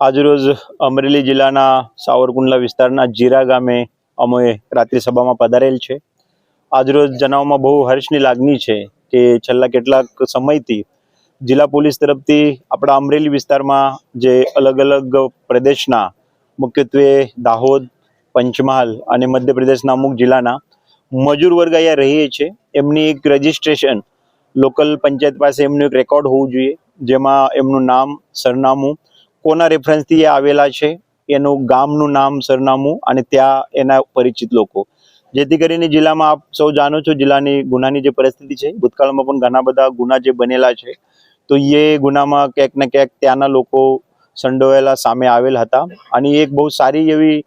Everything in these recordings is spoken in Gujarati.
આજરોજ અમરેલી જિલ્લાના સાવરકુંડલા વિસ્તારના જીરા ગામે અમે રાત્રિ સભામાં પધારેલ છે. આજરોજ જણાવવામાં બહુ હર્ષની લાગણી છે કે છેલ્લા કેટલાક સમયથી જિલ્લા પોલીસ તરફથી આપણા અમરેલી વિસ્તારમાં જે અલગ અલગ પ્રદેશના, મુખ્યત્વે દાહોદ, પંચમહાલ અને મધ્યપ્રદેશના અમુક જિલ્લાના મજૂર વર્ગ અહીંયા રહીએ છીએ. એમની એક રજિસ્ટ્રેશન લોકલ પંચાયત પાસે એમનું એક રેકોર્ડ હોવું જોઈએ, જેમાં એમનું નામ, સરનામું કોના રેફરન્સથી એ આવેલા છે? એનું ગામનું નામ, સરનામું અને ત્યાં એના પરિચિત લોકો. જેથી કરીને જિલ્લામાં આપ સૌ જાણો છો, જિલ્લાની ગુનાની જે પરિસ્થિતિ છે, ભૂતકાળમાં પણ ઘણા બધા ગુના જે બનેલા છે, તો એ ગુનામાં ક્યાંક ને ક્યાંક ત્યાંના લોકો સંડોવાયેલા સામે આવેલ હતા. અને એક બહુ સારી એવી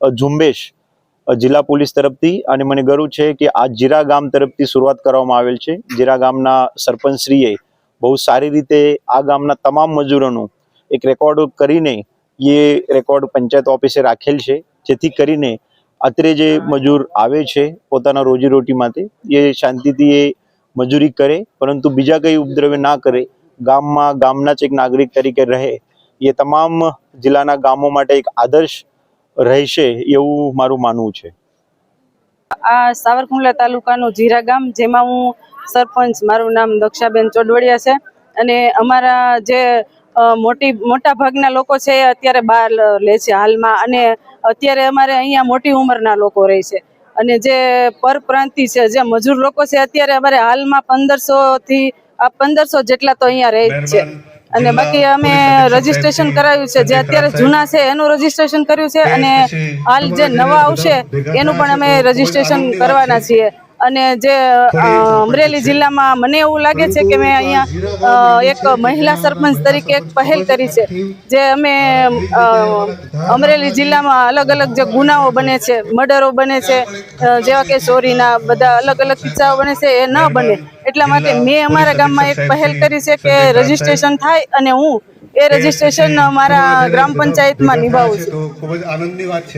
ઝુંબેશ જિલ્લા પોલીસ તરફથી અને મને ગર્વ છે કે આ જીરા ગામ તરફથી શરૂઆત કરવામાં આવેલ છે. જીરા ગામના સરપંચશ્રીએ બહુ સારી રીતે આ ગામના તમામ મજૂરોનું એક રેકોર્ડ કરીને એ રેકોર્ડ પંચાયત ઓફિસે રાખેલ છે. જેથી કરીને અત્રે જે મજૂર આવે છે પોતાના રોજીરોટી માટે એ શાંતિથી એ મજૂરી કરે પરંતુ બીજા કંઈ ઉપદ્રવ્ય ના કરે ગામમાં ગામના જ એક નાગરિક તરીકે રહે એ તમામ જિલ્લાના ગામો માટે એક આદર્શ રહેશે એવું મારું માનવું છે. આ સાવરકુંડલા તાલુકાનું જીરા ગામ જેમાં હું સરપંચ મારું નામ દક્ષાબેન ચોડવડિયા છે. અને અમારા જે મોટી મોટા ભાગના લોકો છે અત્યારે બહાર લે છે હાલમાં અને અત્યારે અમારે અહીંયા મોટી ઉંમરના લોકો રહે છે. અને જે પરપ્રાંતિ છે જે મજૂર લોકો છે અત્યારે અમારે હાલમાં પંદરસો થી આ પંદરસો જેટલા તો અહીંયા રહે છે. અને બાકી અમે રજીસ્ટ્રેશન કરાવ્યું છે જે અત્યારે જૂના છે એનું રજીસ્ટ્રેશન કર્યું છે અને હાલ જે નવા આવશે એનું પણ અમે રજીસ્ટ્રેશન કરવાના છીએ. અને જે અમરેલી જિલ્લામાં મને એવું લાગે છે કે મેં અહીંયા એક મહિલા સરપંચ તરીકે એક પહેલ કરી છે જે અમે અમરેલી જિલ્લામાં અલગ અલગ જે ગુનાઓ બને છે મર્ડરો બને છે જેવા કે ચોરીના બધા અલગ અલગ કિસ્સાઓ બને છે એ ન બને. એટલા માટે મેં અમારા ગામમાં એક પહેલ કરી છે કે રજીસ્ટ્રેશન થાય અને હું એ રજીસ્ટ્રેશન મારા ગ્રામ પંચાયતમાં નિભાવું છું ખૂબ જ આનંદની વાત છે.